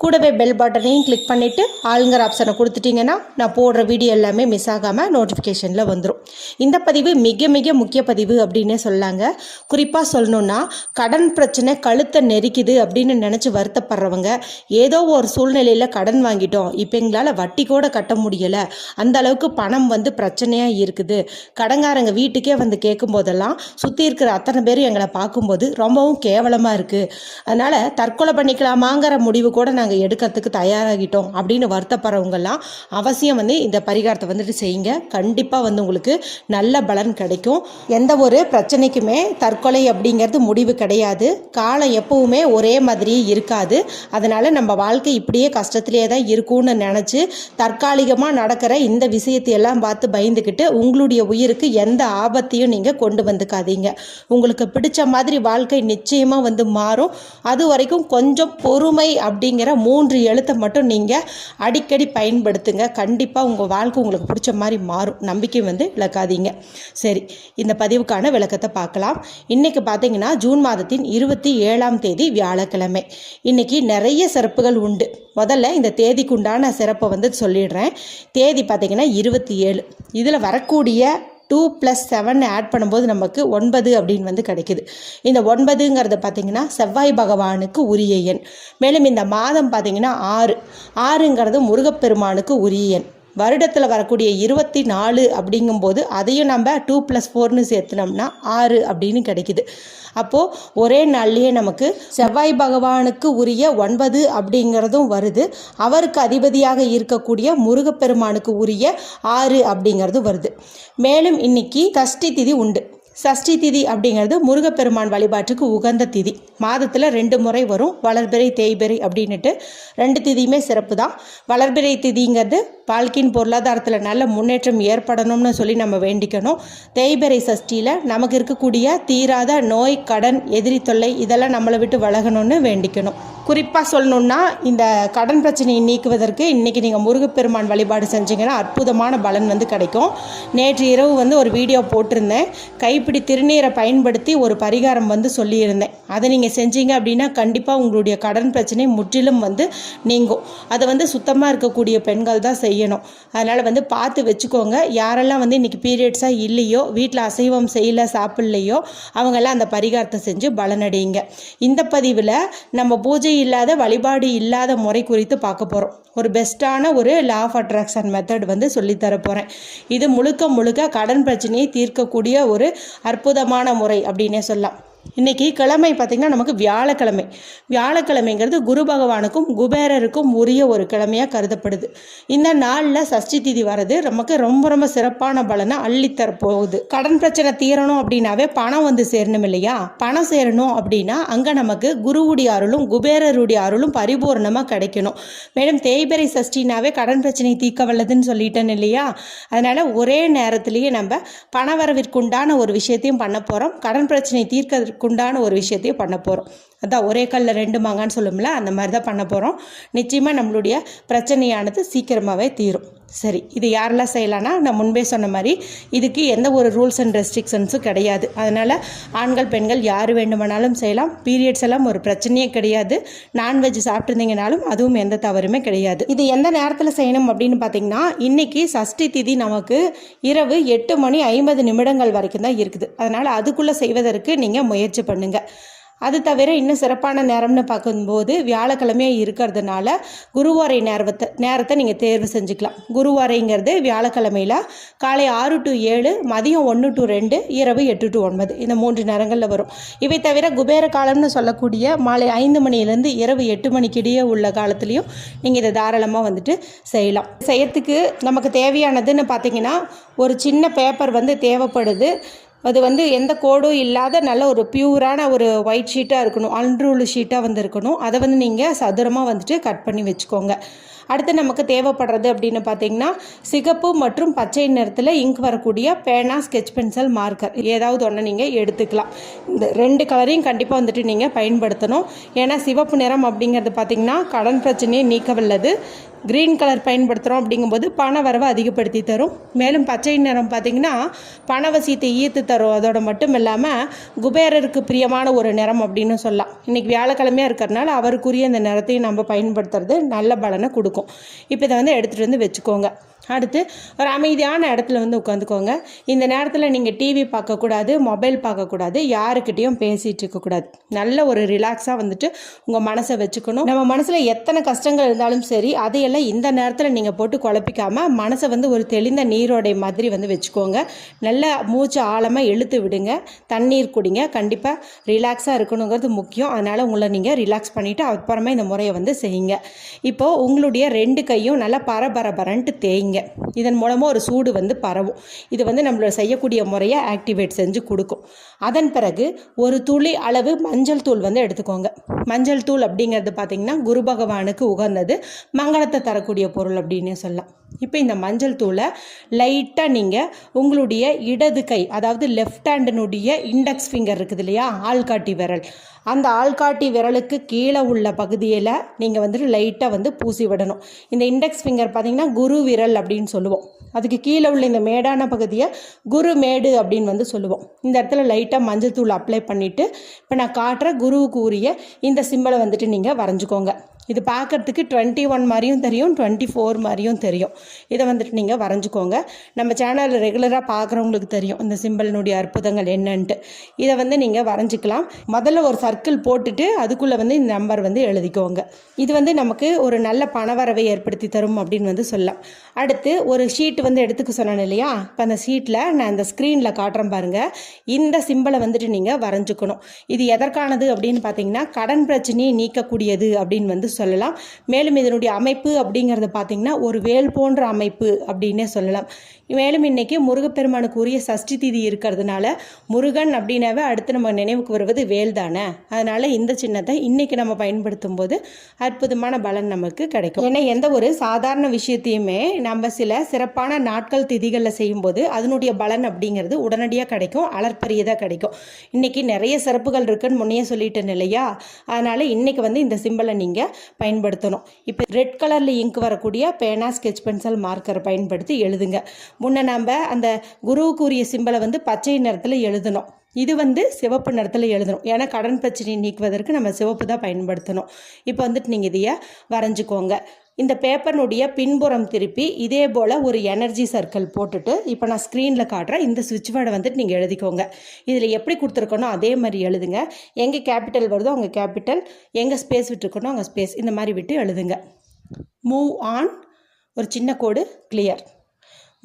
கூடவே பெல் பட்டனையும் கிளிக் பண்ணிவிட்டு ஆளுங்கிற ஆப்ஷனை கொடுத்துட்டிங்கன்னா நான் போடுற வீடியோ எல்லாமே மிஸ் ஆகாமல் நோட்டிஃபிகேஷனில் வந்துடும் இந்த பதிவு மிக மிக முக்கிய பதிவு அப்படின்னே சொல்லாங்க. குறிப்பாக சொல்லணுன்னா கடன் பிரச்சனை கழுத்தை நெரிக்குது அப்படின்னு நினச்சி வருத்தப்படுறவங்க ஏதோ ஒரு சூழ்நிலையில் கடன் வாங்கிட்டோம் இப்போ எங்களால் வட்டி கூட கட்ட முடியலை அந்த அளவுக்கு பணம் வந்து பிரச்சனையாக இருக்குது. கடங்காரங்க வீட்டுக்கே வந்து கேட்கும் போதெல்லாம் சுற்றி இருக்கிற அத்தனை பேரும் எங்களை பார்க்கும்போது ரொம்பவும் கேவலமாக இருக்குது அதனால் தற்கொலை பண்ணிக்கலாமாங்கிற முடிவு கூட நாங்கள் எடுக்கிறதுக்கு தயாராகிட்டோம் அப்படின்னு வருத்தப்படுறவங்கெல்லாம் அவசியம் வந்து இந்த பரிகாரத்தை வந்துட்டு செய்யுங்க. கண்டிப்பாக வந்து உங்களுக்கு நல்ல பலன் கிடைக்கும். எந்த ஒரு பிரச்சனைக்குமே தற்கொலை அப்படிங்கிறது முடிவு கிடையாது. காலம் எப்பவுமே ஒரே மாதிரி இருக்காது. அதனால் நம்ம வாழ்க்கை இப்படியே கஷ்டத்திலே தான் இருக்கும்னு நினச்சி தற்காலிகமாக நடக்கிற இந்த விஷயத்தை எல்லாம் பார்த்து பயந்துக்கிட்டு உங்களுடைய உயிருக்கு எந்த ஆபத்தையும் நீங்கள் கொண்டு வந்துக்காதீங்க. உங்களுக்கு பிடிச்ச மாதிரி வாழ்க்கை நிச்சயமாக வந்து மாறும். அது வரைக்கும் கொஞ்சம் பொறுமை அப்படிங்கிற மூன்று எழுத்தை மட்டும் நீங்கள் அடிக்கடி பயன்படுத்துங்க. கண்டிப்பாக உங்கள் வாழ்க்கை உங்களுக்கு பிடிச்ச மாதிரி மாறும். நம்பிக்கை வந்து இழக்காதீங்க. சரி இந்த பதிவுக்கான விளக்கத்தை பார்க்கலாம். இன்றைக்கி பார்த்தீங்கன்னா ஜூன் மாதத்தின் இருபத்தி ஏழாம் தேதி வியாழக்கிழமை. இன்றைக்கி நிறைய சிறப்புகள் உண்டு. முதல்ல இந்த தேதிக்குண்டான சிறப்பை வந்து சொல்லிடுறேன். தேதி பார்த்திங்கன்னா இருபத்தி ஏழு. இதில் வரக்கூடிய டூ ப்ளஸ் செவன் ஆட் பண்ணும்போது நமக்கு ஒன்பது அப்படின்னு வந்து கிடைக்குது. இந்த ஒன்பதுங்கிறது பார்த்திங்கன்னா செவ்வாய் பகவானுக்கு உரிய எண். மேலும் இந்த மாதம் பார்த்திங்கன்னா ஆறு. ஆறுங்கிறது முருகப்பெருமானுக்கு உரிய எண். வருடத்தில் வரக்கூடிய இருபத்தி நாலு அப்படிங்கும்போது அதையும் நம்ம டூ ப்ளஸ் ஃபோர்னு சேர்த்துனோம்னா ஆறு அப்படின்னு கிடைக்குது. அப்போது ஒரே நாள்லேயே நமக்கு செவ்வாய் பகவானுக்கு உரிய ஒன்பது அப்படிங்கிறதும் வருது. அவருக்கு அதிபதியாக இருக்கக்கூடிய முருகப்பெருமானுக்கு உரிய ஆறு அப்படிங்கிறதும் வருது. மேலும் இன்னைக்கு சஷ்டி திதி உண்டு. சஷ்டி திதி அப்படிங்கிறது முருகப்பெருமான் வழிபாட்டுக்கு உகந்த திதி. மாதத்தில் ரெண்டு முறை வரும். வளர்பிறை தேய்பிறை அப்படின்னுட்டு ரெண்டு திதியுமே சிறப்பு தான். வளர்பிறை திதிங்கிறது வாழ்க்கையின் பொருளாதாரத்தில் நல்ல முன்னேற்றம் ஏற்படணும்னு சொல்லி நம்ம வேண்டிக்கணும். தேய்பிறை சஷ்டியில் நமக்கு இருக்கக்கூடிய தீராத நோய் கடன் எதிரி தொல்லை இதெல்லாம் நம்மளை விட்டு விலகணும்னு வேண்டிக்கணும். குறிப்பாக சொல்லணுன்னா இந்த கடன் பிரச்சனையை நீக்குவதற்கு இன்றைக்கி நீங்கள் முருகப்பெருமான் வழிபாடு செஞ்சீங்கன்னா அற்புதமான பலன் வந்து கிடைக்கும். நேற்று இரவு வந்து ஒரு வீடியோ போட்டிருந்தேன். கைப்பிடி திருநீரை பயன்படுத்தி ஒரு பரிகாரம் வந்து சொல்லியிருந்தேன். அதை நீங்கள் செஞ்சீங்க அப்படின்னா கண்டிப்பாக உங்களுடைய கடன் பிரச்சனை முற்றிலும் வந்து நீங்கும். அதை வந்து சுத்தமாக இருக்கக்கூடிய பெண்கள் தான் செய்யணும். அதனால் வந்து பார்த்து வச்சுக்கோங்க. யாரெல்லாம் வந்து இன்றைக்கி பீரியட்ஸாக இல்லையோ வீட்டில் அசைவம் செய்யல சாப்பிட்லையோ அவங்கெல்லாம் அந்த பரிகாரத்தை செஞ்சு பலனடையுங்க. இந்த பதிவில் நம்ம பூஜை இல்லாத வழிபாடு இல்லாத முறை குறித்து பார்க்க போகிறோம் ஒரு பெஸ்ட்டான ஒரு லா ஆஃப் அட்ராக்ஷன் மெத்தட் வந்து சொல்லித்தர போகிறேன் இது முழுக்க முழுக்க கடன் பிரச்சனையை தீர்க்கக்கூடிய ஒரு அற்புதமான முறை அப்படின்னே சொல்லலாம். இன்றைக்கி கிழமை பார்த்திங்கன்னா நமக்கு வியாழக்கிழமை. வியாழக்கிழமைங்கிறது குரு பகவானுக்கும் குபேரருக்கும் உரிய ஒரு கிழமையாக கருதப்படுது. இந்த நாளில் சஷ்டி திதி வர்றது நமக்கு ரொம்ப ரொம்ப சிறப்பான பலனை அள்ளித்தர போகுது கடன் பிரச்சனை தீரணும் அப்படின்னாவே பணம் வந்து சேரணும் இல்லையா? பணம் சேரணும் அப்படின்னா அங்கே நமக்கு குருவுடைய அருளும் குபேரருடைய அருளும் பரிபூர்ணமாக கிடைக்கணும். மேலும் தேய்பிறை சஷ்டினாவே கடன் பிரச்சனை தீர்க்க வல்லதுன்னு சொல்லிட்டேன் இல்லையா? அதனால் ஒரே நேரத்திலேயே நம்ம பணவரவிற்குண்டான ஒரு விஷயத்தையும் பண்ண போகிறோம் கடன் பிரச்சனை அதற்குண்டான ஒரு விஷயத்தையும் பண்ண போகிறோம் அதான் ஒரே கல்லில் ரெண்டு மாங்கான்னு சொல்லும்ல அந்த மாதிரி தான் பண்ண போகிறோம் நிச்சயமாக நம்மளுடைய பிரச்சனையானது சீக்கிரமாகவே தீரும். சரி இது யாரெல்லாம் செய்யலான்னா நான் முன்பே சொன்ன மாதிரி இதுக்கு எந்த ஒரு ரூல்ஸ் அண்ட் ரெஸ்ட்ரிக்ஷன்ஸும் கிடையாது. அதனால் ஆண்கள் பெண்கள் யார் வேண்டுமானாலும் செய்யலாம். பீரியட்ஸ் எல்லாம் ஒரு பிரச்சனையே கிடையாது. நான்வெஜ் சாப்பிட்ருந்தீங்கனாலும் அதுவும் எந்த தவறுமே கிடையாது. இது எந்த நேரத்தில் செய்யணும் அப்படின்னு பார்த்தீங்கன்னா இன்றைக்கி சஷ்டி திதி நமக்கு இரவு எட்டு மணி ஐம்பது நிமிடங்கள் வரைக்கும் தான் இருக்குது. அதனால் அதுக்குள்ளே செய்வதற்கு நீங்கள் முயற்சி பண்ணுங்கள் அது தவிர இன்னும் சிறப்பான நேரம்னு பார்க்கும்போது வியாழக்கிழமையாக இருக்கிறதுனால குருவாரை நேரத்தை நேரத்தை நீங்கள் தேர்வு செஞ்சுக்கலாம். குருவாரைங்கிறது வியாழக்கிழமையில் காலை ஆறு டு ஏழு மதியம் ஒன்று டு ரெண்டு இரவு எட்டு டு ஒன்பது. இந்த மூன்று நேரங்களில் வரும். இவை தவிர குபேர காலம்னு சொல்லக்கூடிய மாலை ஐந்து மணிலேருந்து இரவு எட்டு மணிக்கிடையே உள்ள காலத்துலேயும் நீங்கள் இதை தாராளமாக வந்துட்டு செய்யலாம். செய்யறதுக்கு நமக்கு தேவையானதுன்னு பார்த்தீங்கன்னா ஒரு சின்ன பேப்பர் வந்து தேவைப்படுது. அது வந்து எந்த கோடும் இல்லாத நல்ல ஒரு பியூரான ஒரு ஒயிட் ஷீட்டாக இருக்கணும் அன்ரூல் ஷீட்டாக வந்து இருக்கணும் அதை வந்து நீங்கள் சதுரமாக வந்துட்டு கட் பண்ணி வச்சுக்கோங்க. அடுத்து நமக்கு தேவைப்படுறது அப்படின்னு பார்த்தீங்கன்னா சிகப்பு மற்றும் பச்சை நிறத்தில் இங்க் வரக்கூடிய பேனா ஸ்கெச் பென்சில் மார்க்கர் ஏதாவது ஒன்று நீங்கள் எடுத்துக்கலாம். இந்த ரெண்டு கலரையும் கண்டிப்பாக வந்துட்டு நீங்கள் பயன்படுத்தணும். ஏன்னா சிவப்பு நிறம் அப்படிங்கிறது பார்த்தீங்கன்னா கடன் பிரச்சனையை நீக்க வல்லது க்ரீன் கலர் பயன்படுத்துகிறோம் அப்படிங்கும்போது பண வரவை அதிகப்படுத்தி தரும். மேலும் பச்சை நிறம் பார்த்திங்கன்னா பணவசியத்தை ஈர்த்து தரும். அதோட மட்டும் இல்லாமல் குபேரருக்கு பிரியமான ஒரு நிறம் அப்படின்னு சொல்லலாம். இன்றைக்கி வியாழக்கிழமையாக இருக்கிறதுனால அவருக்குரிய இந்த நிறத்தையும் நம்ம பயன்படுத்துறது நல்ல பலனை கொடுக்கும். இப்போ இதை வந்து எடுத்துகிட்டு வந்து வச்சுக்கோங்க. அடுத்து ஒரு அமைதியான இடத்துல வந்து உட்காந்துக்கோங்க. இந்த நேரத்தில் நீங்கள் டிவி பார்க்கக்கூடாது மொபைல் பார்க்கக்கூடாது யாருக்கிட்டேயும் பேசிகிட்டு இருக்கக்கூடாது. நல்ல ஒரு ரிலாக்ஸாக வந்துட்டு உங்கள் மனசை வச்சுக்கணும். நம்ம மனசில் எத்தனை கஷ்டங்கள் இருந்தாலும் சரி அதையெல்லாம் இந்த நேரத்தில் நீங்கள் போட்டு குழப்பிக்காமல் மனசை வந்து ஒரு தெளிந்த நீரோடை மாதிரி வந்து வச்சுக்கோங்க. நல்ல மூச்சு ஆழமாக இழுத்து விடுங்க. தண்ணீர் குடிங்க. கண்டிப்பாக ரிலாக்ஸாக இருக்கணுங்கிறது முக்கியம். அதனால் உங்களை நீங்கள் ரிலாக்ஸ் பண்ணிவிட்டு அப்புறமா இந்த முறையை வந்து செய்யுங்க. இப்போது உங்களுடைய ரெண்டு கையும் நல்லா பரபரபரன்ட்டு தேய்ங்க. இதன் மூலமாக ஒரு சூடு வந்து பரவும். இது வந்து நம்மளோட செய்யக்கூடிய முறையை ஆக்டிவேட் செஞ்சு கொடுக்கும். அதன் பிறகு ஒரு துளி அளவு மஞ்சள் தூள் வந்து எடுத்துக்கோங்க. மஞ்சள் தூள் அப்படிங்கிறது பார்த்திங்கன்னா குரு பகவானுக்கு உகந்தது. மங்களத்தை தரக்கூடிய பொருள் அப்படின்னு சொல்லலாம். இப்போ இந்த மஞ்சள் தூளை லைட்டாக நீங்கள் உங்களுடைய இடது கை அதாவது லெஃப்ட் ஹேண்டினுடைய இண்டெக்ஸ் ஃபிங்கர் இருக்குது இல்லையா? ஆள்காட்டி விரல். அந்த ஆள்காட்டி விரலுக்கு கீழே உள்ள பகுதியில் நீங்கள் வந்துட்டு லைட்டாக வந்து பூசி விடணும். இந்த இண்டெக்ஸ் ஃபிங்கர் பார்த்தீங்கன்னா குரு விரல் அப்படின்னு சொல்லுவோம். அதுக்கு கீழே உள்ள இந்த மேடான பகுதியை குரு மேடு அப்படின்னு வந்து சொல்லுவோம். இந்த இடத்துல லைட்டாக மஞ்சள் தூள் அப்ளை பண்ணிவிட்டு இப்போ நான் காட்டுற குருவுக்கு உரிய இந்த சிம்பிளை வந்துட்டு நீங்கள் வரைஞ்சிக்கோங்க. இது பார்க்குறதுக்கு டுவெண்ட்டி ஒன் மாதிரியும் தெரியும் டுவெண்ட்டி ஃபோர் மாதிரியும் தெரியும். இதை வந்துட்டு நீங்கள் வரைஞ்சிக்கோங்க. நம்ம சேனலில் ரெகுலராக பார்க்குறவங்களுக்கு தெரியும் இந்த சிம்பிளினுடைய அற்புதங்கள் என்னன்ட்டு. இதை வந்து நீங்கள் வரைஞ்சிக்கலாம். முதல்ல ஒரு சர்க்கிள் போட்டுட்டு அதுக்குள்ளே வந்து இந்த நம்பர் வந்து எழுதிக்கோங்க. இது வந்து நமக்கு ஒரு நல்ல பணவரவை ஏற்படுத்தி தரும் அப்படின்னு வந்து சொல்லலாம். அடுத்து ஒரு ஷீட் வந்து எடுத்துக்க சொன்னேன் இல்லையா? இப்போ அந்த ஷீட்டில் நான் இந்த ஸ்க்ரீனில் காட்டுறேன் பாருங்கள் இந்த சிம்பிளை வந்துட்டு நீங்கள் வரைஞ்சிக்கணும். இது எதற்கானது அப்படின்னு பார்த்தீங்கன்னா கடன் பிரச்சனையை நீக்கக்கூடியது அப்படின்னு வந்து சொல்லலாம். மேலும் இதனுடைய அமைப்பு அப்படிங்கிறது பார்த்திங்கன்னா ஒரு வேல் போன்ற அமைப்பு அப்படின்னே சொல்லலாம். மேலும் இன்றைக்கி முருகப்பெருமானுக்கு உரிய சஷ்டி திதி இருக்கிறதுனால முருகன் அப்படின்னாவே அடுத்து நம்ம நினைவுக்கு வருவது வேல் தானே? அதனால் இந்த சின்னத்தை இன்றைக்கி நம்ம பயன்படுத்தும் போது அற்புதமான பலன் நமக்கு கிடைக்கும். ஏன்னா எந்த ஒரு சாதாரண விஷயத்தையுமே நம்ம சில சிறப்பான நாட்கள் திதிகளில் செய்யும்போது அதனுடைய பலன் அப்படிங்கிறது உடனடியாக கிடைக்கும் அலற்பரியதாக கிடைக்கும். இன்றைக்கி நிறைய சிறப்புகள் இருக்குன்னு முன்னையே சொல்லிட்டேன் இல்லையா? அதனால் இன்றைக்கி வந்து இந்த சிம்பிளை நீங்கள் பயன்படுத்தணும். இப்போ ரெட் கலரில் இங்க் வரக்கூடிய பேனா ஸ்கெச் பென்சில் மார்க்கரை பயன்படுத்தி எழுதுங்க. முன்ன நம்ம அந்த குருவுக்குரிய சிம்பலை வந்து பச்சை நிறத்தில் எழுதணும். இது வந்து சிவப்பு நிறத்தில் எழுதணும். ஏன்னா கடன் பிரச்சனையை நீக்குவதற்கு நம்ம சிவப்பு தான் பயன்படுத்தணும். இப்போ வந்துட்டு நீங்கள் இதையே வரைஞ்சிக்கோங்க. இந்த பேப்பர்னுடைய பின்புறம் திருப்பி இதே போல் ஒரு எனர்ஜி சர்க்கிள் போட்டுட்டு இப்போ நான் ஸ்க்ரீனில் காட்டுறேன். இந்த சுவிட்ச் வேர்டை வந்துட்டு நீங்கள் எழுதிக்கோங்க. இதில் எப்படி கொடுத்துருக்கணும் அதே மாதிரி எழுதுங்க. எங்கே கேபிட்டல் வருதோ அங்கே கேபிட்டல் எங்கே ஸ்பேஸ் விட்டுருக்கணும் அங்கே ஸ்பேஸ் இந்த மாதிரி விட்டு எழுதுங்க. மூவ் ஆன் ஒரு சின்ன கோடு கிளியர்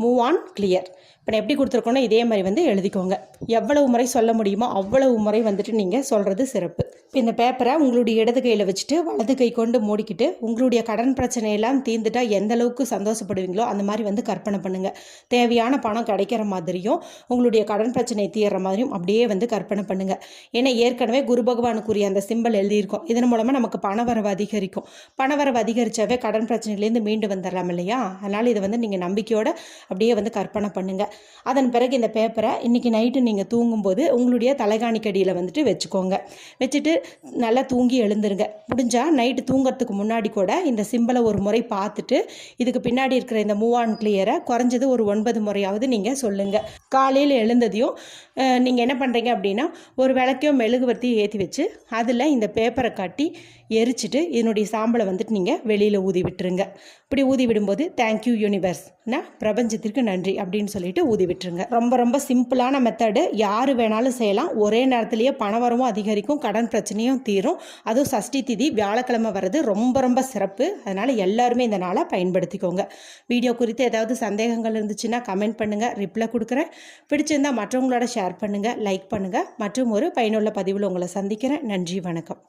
மூவ் ஆன் கிளியர் இப்போ நான் எப்படி கொடுத்துருக்கோன்னா இதே மாதிரி வந்து எழுதிக்கோங்க. எவ்வளவு முறை சொல்ல முடியுமோ அவ்வளவு முறை வந்துட்டு நீங்கள் சொல்கிறது சிறப்பு. இப்போ இந்த பேப்பரை உங்களுடைய இடது கையில் வச்சுட்டு வலது கை கொண்டு மூடிக்கிட்டு உங்களுடைய கடன் பிரச்சனையெல்லாம் தீர்ந்துட்டா எந்த அளவுக்கு சந்தோஷப்படுவீங்களோ அந்த மாதிரி வந்து கற்பனை பண்ணுங்கள் தேவையான பணம் கிடைக்கிற மாதிரியும் உங்களுடைய கடன் பிரச்சனை தீர்ற மாதிரியும் அப்படியே வந்து கற்பனை பண்ணுங்கள் ஏன்னா ஏற்கனவே குரு பகவானுக்குரிய அந்த சிம்பிள் எழுதியிருக்கோம். இதன் மூலமாக நமக்கு பணவரவு அதிகரிக்கும். பணவரவு அதிகரித்தாவே கடன் பிரச்சனையிலேருந்து மீண்டு வந்துடலாம் இல்லையா? அதனால் இதை வந்து நீங்கள் நம்பிக்கையோடு அப்படியே வந்து கற்பனை பண்ணுங்கள் அதன் பிறகு இந்த பேப்பரை இன்றைக்கி நைட்டு நீங்கள் தூங்கும்போது உங்களுடைய தலைகாணிக்கடியில் வந்துட்டு வச்சுக்கோங்க. வச்சுட்டு நல்லா தூங்கி எழுந்துருங்க. முடிஞ்சால் நைட்டு தூங்குறதுக்கு முன்னாடி கூட இந்த சிம்பிளை ஒரு முறை பார்த்துட்டு இதுக்கு பின்னாடி இருக்கிற இந்த மூவ் ஆன் கிளியரை குறைஞ்சது ஒரு ஒன்பது முறையாவது நீங்கள் சொல்லுங்கள் காலையில் எழுந்ததையும் நீங்கள் என்ன பண்ணுறீங்க அப்படின்னா ஒரு விளக்கையும் மெழுகுவர்த்தியும் ஏற்றி வச்சு அதில் இந்த பேப்பரை காட்டி எரிச்சிட்டு இதனுடைய சாம்பலை வந்துட்டு நீங்கள் வெளியில் ஊதி விட்டுருங்க. இப்படி ஊதி விடும்போது தேங்க்யூ யூனிவர்ஸ்னா பிரபஞ்சத்திற்கு நன்றி அப்படின்னு சொல்லிட்டு ஊதி விட்டுருங்க. ரொம்ப ரொம்ப சிம்பிளான மெத்தடு யார் வேணாலும் செய்யலாம். ஒரே நேரத்திலேயே பண வரவும் அதிகரிக்கும் கடன் பிரச்சனையும் தீரும். அதுவும் சஷ்டி திதி வியாழக்கிழமை வர்றது ரொம்ப ரொம்ப சிறப்பு. அதனால் எல்லாருமே இந்த நாளை பயன்படுத்திக்கோங்க. வீடியோ குறித்து ஏதாவது சந்தேகங்கள் இருந்துச்சுன்னா கமெண்ட் பண்ணுங்கள் ரிப்ளை கொடுக்குறேன். பிடிச்சிருந்தால் மற்றவங்களோட ஷேர் பண்ணுங்கள் லைக் பண்ணுங்கள் மற்றும் ஒரு பயனுள்ள பதிவில் உங்களை சந்திக்கிறேன். நன்றி வணக்கம்.